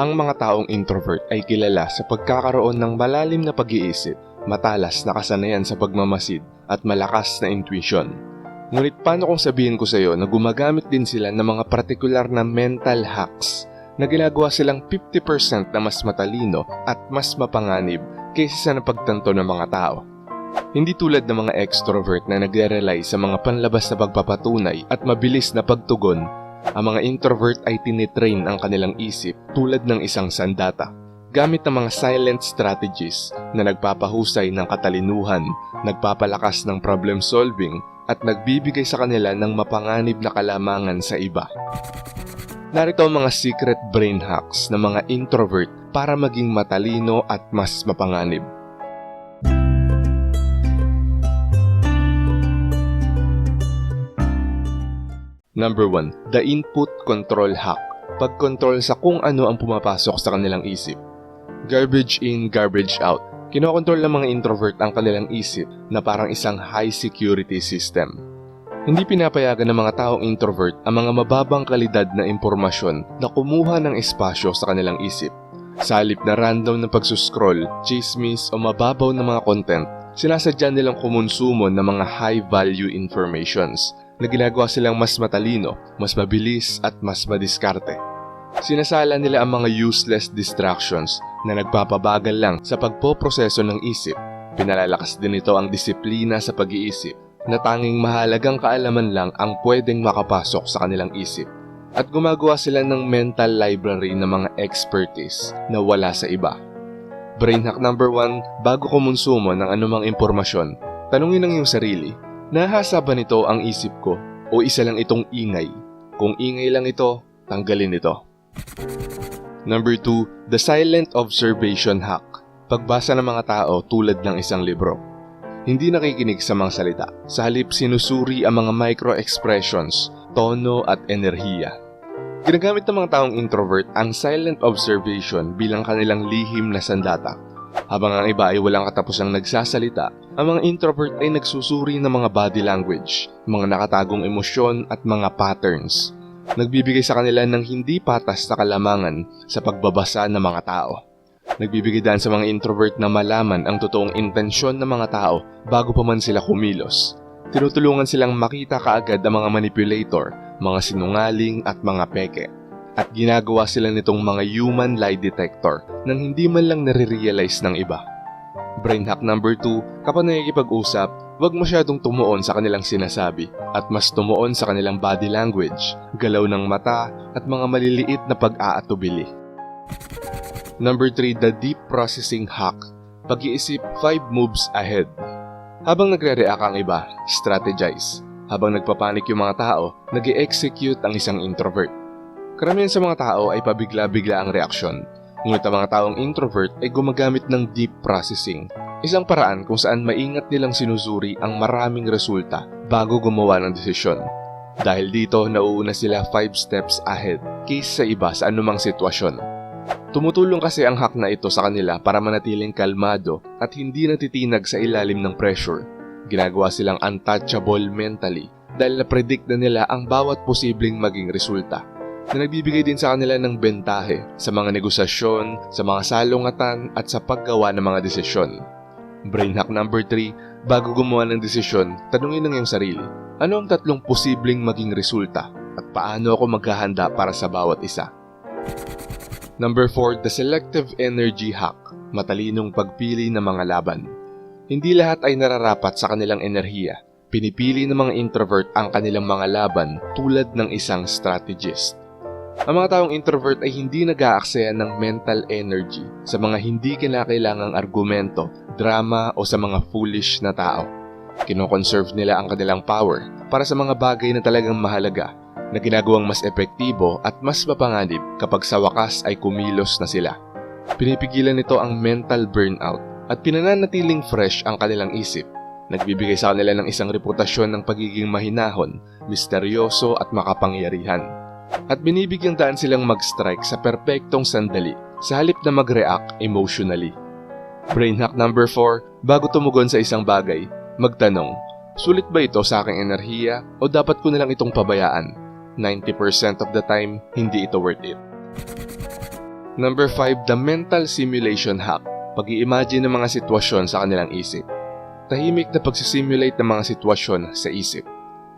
Ang mga taong introvert ay kilala sa pagkakaroon ng malalim na pag-iisip, matalas na kasanayan sa pagmamasid at malakas na intuition. Ngunit paano kung sabihin ko sa iyo na gumagamit din sila ng mga partikular na mental hacks na ginagawa silang 50% na mas matalino at mas mapanganib kaysa sa napagtanto ng mga tao. Hindi tulad ng mga extrovert na nagre-rely sa mga panlabas na pagpapatunay at mabilis na pagtugon, ang mga introvert ay tinitrain ang kanilang isip tulad ng isang sandata. Gamit ng mga silent strategies na nagpapahusay ng katalinuhan, nagpapalakas ng problem solving at nagbibigay sa kanila ng mapanganib na kalamangan sa iba. Narito ang mga secret brain hacks ng mga introvert para maging matalino at mas mapanganib. Number 1. The Input Control Hack. Pag-control sa kung ano ang pumapasok sa kanilang isip. Garbage in, garbage out. Kinokontrol ng mga introvert ang kanilang isip na parang isang high security system. Hindi pinapayagan ng mga taong introvert ang mga mababang kalidad na impormasyon na kumuha ng espasyo sa kanilang isip. Sa halip na random na pagsuscroll, chismis o mababaw na mga content, sinasadya nilang kumonsumo ng mga high-value informations na ginagawa silang mas matalino, mas mabilis at mas madiskarte. Sinasala nila ang mga useless distractions na nagpapabagal lang sa pagpoproseso ng isip. Pinalalakas din ito ang disiplina sa pag-iisip na tanging mahalagang kaalaman lang ang pwedeng makapasok sa kanilang isip. At gumagawa sila ng mental library ng mga expertise na wala sa iba. Brain hack number 1, bago kumonsumo ng anumang impormasyon, tanungin ang iyong sarili, nahasa ba nito ang isip ko o isa lang itong ingay? Kung ingay lang ito, tanggalin ito. Number 2, the silent observation hack. Pagbasa ng mga tao tulad ng isang libro. Hindi nakikinig sa mga salita. Sa halip sinusuri ang mga micro-expressions, tono at enerhiya. Ginagamit ng mga taong introvert ang silent observation bilang kanilang lihim na sandata. Habang ang iba ay walang katapusang nagsasalita, ang mga introvert ay nagsusuri ng mga body language, mga nakatagong emosyon at mga patterns. Nagbibigay sa kanila ng hindi patas na kalamangan sa pagbabasa ng mga tao. Nagbibigay daan sa mga introvert na malaman ang totoong intensyon ng mga tao bago pa man sila kumilos. Tinutulungan silang makita kaagad ang mga manipulator, mga sinungaling at mga peke. At ginagawa sila nitong mga human lie detector nang hindi man lang nare-realize ng iba. Brain hack number 2, kapag nakikipag-usap, huwag masyadong tumuon sa kanilang sinasabi at mas tumuon sa kanilang body language, galaw ng mata at mga maliliit na pag-aatubili. Number 3, the deep processing hack. Pag-iisip 5 moves ahead. Habang nagre-react ang iba, strategize. Habang nagpapanik yung mga tao, nag execute ang isang introvert. Karamihan sa mga tao ay pabigla-bigla ang reaksyon. Ngunit ang mga taong introvert ay gumagamit ng deep processing. Isang paraan kung saan maingat nilang sinusuri ang maraming resulta bago gumawa ng desisyon. Dahil dito, nauuna sila 5 steps ahead kaysa sa iba sa anumang sitwasyon. Tumutulong kasi ang hack na ito sa kanila para manatiling kalmado at hindi natitinag sa ilalim ng pressure. Ginagawa silang untouchable mentally dahil na-predict na nila ang bawat posibleng maging resulta na nagbibigay din sa kanila ng bentahe sa mga negosasyon, sa mga salungatan at sa paggawa ng mga desisyon. Brain hack number 3, bago gumawa ng desisyon, tanungin ng iyong sarili, ano ang tatlong posibleng maging resulta at paano ako maghahanda para sa bawat isa? Number 4, the selective energy hack, matalinong pagpili ng mga laban. Hindi lahat ay nararapat sa kanilang enerhiya. Pinipili ng mga introvert ang kanilang mga laban tulad ng isang strategist. Ang mga taong introvert ay hindi nag-aaksaya ng mental energy sa mga hindi kinakailangang argumento, drama o sa mga foolish na tao. Kinoconserve nila ang kanilang power para sa mga bagay na talagang mahalaga na ginagawang mas epektibo at mas mapanganib kapag sa wakas ay kumilos na sila. Pinipigilan nito ang mental burnout at pinananatiling fresh ang kanilang isip. Nagbibigay sa kanila ng isang reputasyon ng pagiging mahinahon, misteryoso at makapangyarihan. At binibigyang daan silang mag-strike sa perpektong sandali sa halip na mag-react emotionally. Brain hack number 4, bago tumugon sa isang bagay, magtanong, sulit ba ito sa aking enerhiya o dapat ko nilang itong pabayaan? 90% of the time, hindi ito worth it. Number 5, the mental simulation hack. Pag-i-imagine ng mga sitwasyon sa kanilang isip. Tahimik na pagsisimulate ng mga sitwasyon sa isip.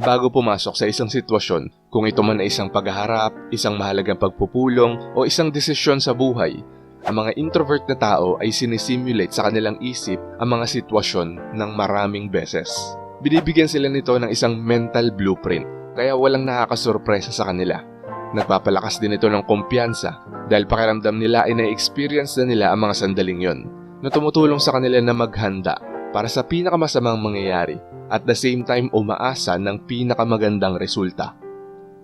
Bago pumasok sa isang sitwasyon, kung ito man ay isang paghaharap, isang mahalagang pagpupulong, o isang desisyon sa buhay, ang mga introvert na tao ay sinisimulate sa kanilang isip ang mga sitwasyon ng maraming beses. Binibigyan sila nito ng isang mental blueprint, kaya walang nakakasurpresa sa kanila. Nagpapalakas din ito ng kumpiyansa dahil pakiramdam nila ay na-experience na nila ang mga sandaling yon na tumutulong sa kanila na maghanda para sa pinakamasamang mangyayari at the same time umaasa ng pinakamagandang resulta.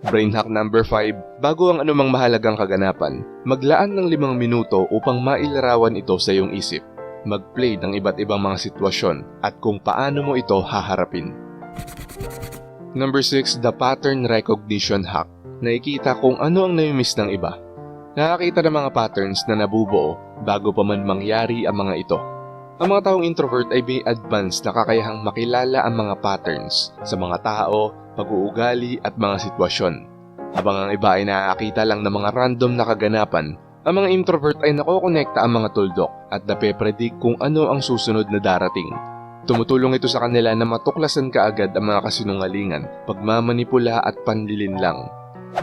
Brain hack number 5, bago ang anumang mahalagang kaganapan, maglaan ng limang minuto upang mailarawan ito sa iyong isip. Mag-play ng iba't ibang mga sitwasyon at kung paano mo ito haharapin. Number 6, the pattern recognition hack. Nakikita kung ano ang namimiss ng iba. Nakakita ng mga patterns na nabubuo bago pa man mangyari ang mga ito. Ang mga taong introvert ay may advanced na kakayahang makilala ang mga patterns sa mga tao, pag-uugali at mga sitwasyon. Habang ang iba ay nakakita lang ng mga random na kaganapan, ang mga introvert ay nakokonekta ang mga tuldok at nape-predict kung ano ang susunod na darating. Tumutulong ito sa kanila na matuklasan kaagad ang mga kasinungalingan, pagmamanipula at panlilinlang.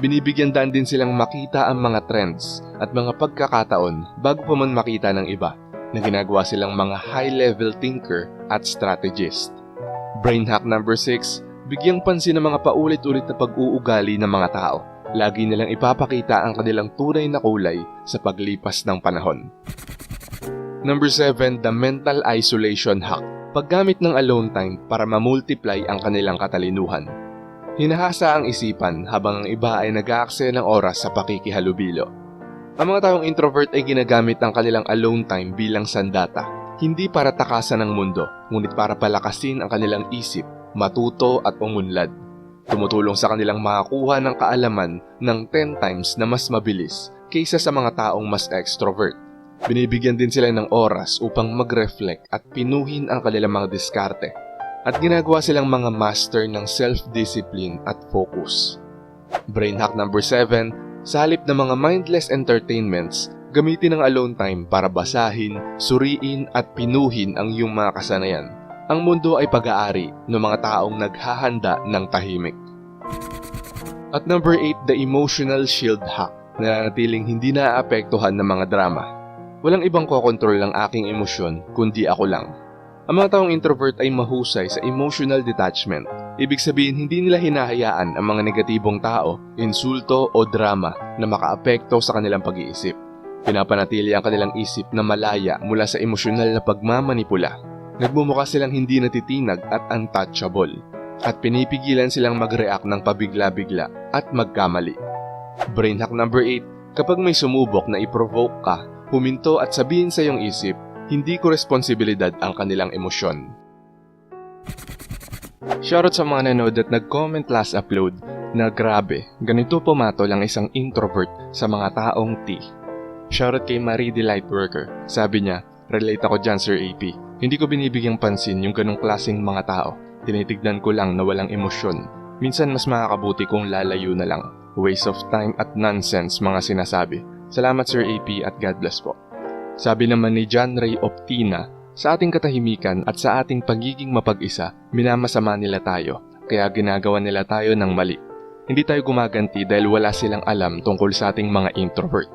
Binibigyan daan din silang makita ang mga trends at mga pagkakataon bago pa man makita ng iba na ginagawa silang mga high-level thinker at strategist. Brain hack number 6, bigyang pansin ng mga paulit-ulit na pag-uugali ng mga tao. Lagi nilang ipapakita ang kanilang tunay na kulay sa paglipas ng panahon. Number 7, the mental isolation hack. Paggamit ng alone time para ma-multiply ang kanilang katalinuhan. Hinahasa ang isipan habang ang iba ay nag-aaksaya ng oras sa pakikihalubilo. Ang mga taong introvert ay ginagamit ang kanilang alone time bilang sandata, hindi para takasan ang mundo, ngunit para palakasin ang kanilang isip, matuto at umunlad. Tumutulong sa kanilang makakuha ng kaalaman ng 10 times na mas mabilis kaysa sa mga taong mas extrovert. Binibigyan din sila ng oras upang mag-reflect at pinuhin ang kanilang mga diskarte. At ginagawa silang mga master ng self-discipline at focus. Brain hack number 7, sa halip ng mga mindless entertainments, gamitin ang alone time para basahin, suriin at pinuhin ang iyong mga kasanayan. Ang mundo ay pag-aari ng mga taong naghahanda ng tahimik. At number 8, the emotional shield hack na natiling hindi naaapektuhan ng mga drama. Walang ibang kokontrol ng aking emosyon kundi ako lang. Ang mga taong introvert ay mahusay sa emotional detachment. Ibig sabihin hindi nila hinahayaan ang mga negatibong tao, insulto o drama na makaapekto sa kanilang pag-iisip. Pinapanatili ang kanilang isip na malaya mula sa emosyonal na pagmamanipula. Nagmumukha silang hindi natitinag at untouchable. At pinipigilan silang mag-react ng pabigla-bigla at magkamali. Brain hack number 8. Kapag may sumubok na i-provoke ka, huminto at sabihin sa iyong isip, hindi ko responsibilidad ang kanilang emosyon. Shoutout sa mga nanood at nag-comment last upload na grabe, ganito pumatol ang isang introvert sa mga taong T. Shoutout kay Marie the Lightworker. Sabi niya, relate ako dyan Sir AP. Hindi ko binibigyang pansin yung ganong klaseng mga tao. Tinitignan ko lang na walang emosyon. Minsan mas makakabuti kung lalayo na lang. Waste of time at nonsense mga sinasabi. Salamat Sir AP at God bless po. Sabi naman ni John Ray Optina, sa ating katahimikan at sa ating pagiging mapag-isa, minamasama nila tayo, kaya ginagawa nila tayo ng mali. Hindi tayo gumaganti dahil wala silang alam tungkol sa ating mga introvert.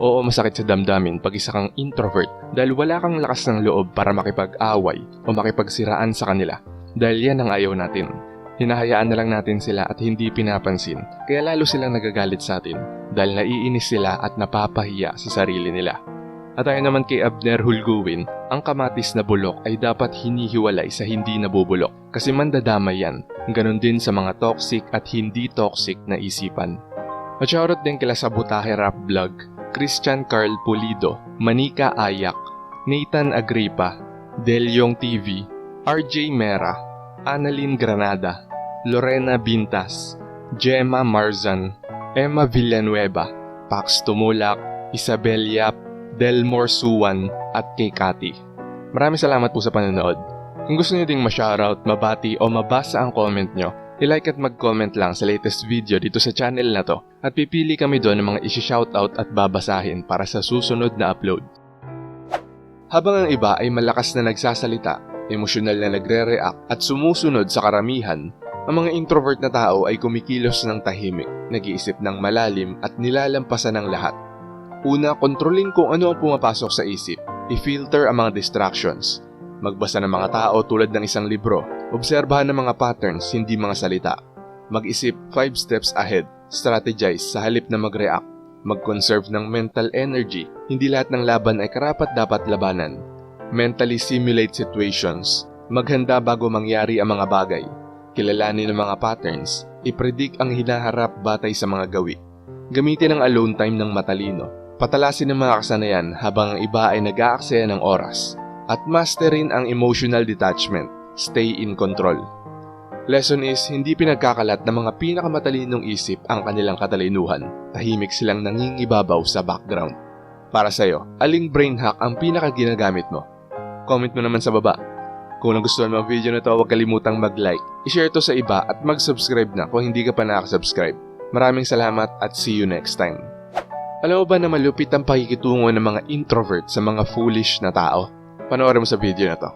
Oo, masakit sa damdamin pag isa kang introvert dahil wala kang lakas ng loob para makipag-away o makipagsiraan sa kanila dahil yan ang ayaw natin. Hinahayaan na lang natin sila at hindi pinapansin kaya lalo silang nagagalit sa atin dahil naiinis sila at napapahiya sa sarili nila. At tayo naman kay Abner Hulguin, ang kamatis na bulok ay dapat hinihiwalay sa hindi nabubulok kasi mandadamay yan. Ganon din sa mga toxic at hindi toxic na isipan. At shoutout din kila sa Butahe Rap Vlog, Christian Carl Pulido, Manika Ayak, Nathan Agripa, Delyong TV, RJ Mera, Annalyn Granada, Lorena Bintas, Gemma Marzan, Emma Villanueva, Pax Tumulak, Isabel Yap, Delmore Suwan at kay Cathy. Maraming salamat po sa panonood. Kung gusto niyo ding ma-shoutout, mabati o mabasa ang comment nyo, I-like at mag-comment lang sa latest video dito sa channel na to at pipili kami doon ng mga isi-shoutout at babasahin para sa susunod na upload. Habang ang iba ay malakas na nagsasalita, emosyonal na nagre-react at sumusunod sa karamihan, ang mga introvert na tao ay kumikilos ng tahimik, nag-iisip ng malalim at nilalampasan ng lahat. Una, kontrolin kung ano ang pumapasok sa isip, i-filter ang mga distractions, magbasa ng mga tao tulad ng isang libro, obserbahan ng mga patterns, hindi mga salita, mag-isip 5 steps ahead, strategize sa halip na mag-react, mag-conserve ng mental energy, hindi lahat ng laban ay karapat dapat labanan, mentally simulate situations, maghanda bago mangyari ang mga bagay, kilalanin ang mga patterns, i-predict ang hinaharap batay sa mga gawi, gamitin ang alone time ng matalino, patalasin ang mga kasanayan habang ang iba ay nag-aaksaya ng oras, at masterin ang emotional detachment, stay in control. Lesson is, hindi pinagkakalat ng mga pinakamatalinong isip ang kanilang katalinuhan. Tahimik silang nangingibabaw sa background. Para sa'yo, aling brain hack ang pinakaginagamit mo? Comment mo naman sa baba. Kung nagustuhan mo ang video na to, huwag kalimutang mag-like, i-share to sa iba at mag-subscribe na kung hindi ka pa nakasubscribe. Maraming salamat at see you next time. Alam mo ba na malupit ang pakikitungo ng mga introvert sa mga foolish na tao? Panoorin mo sa video na to.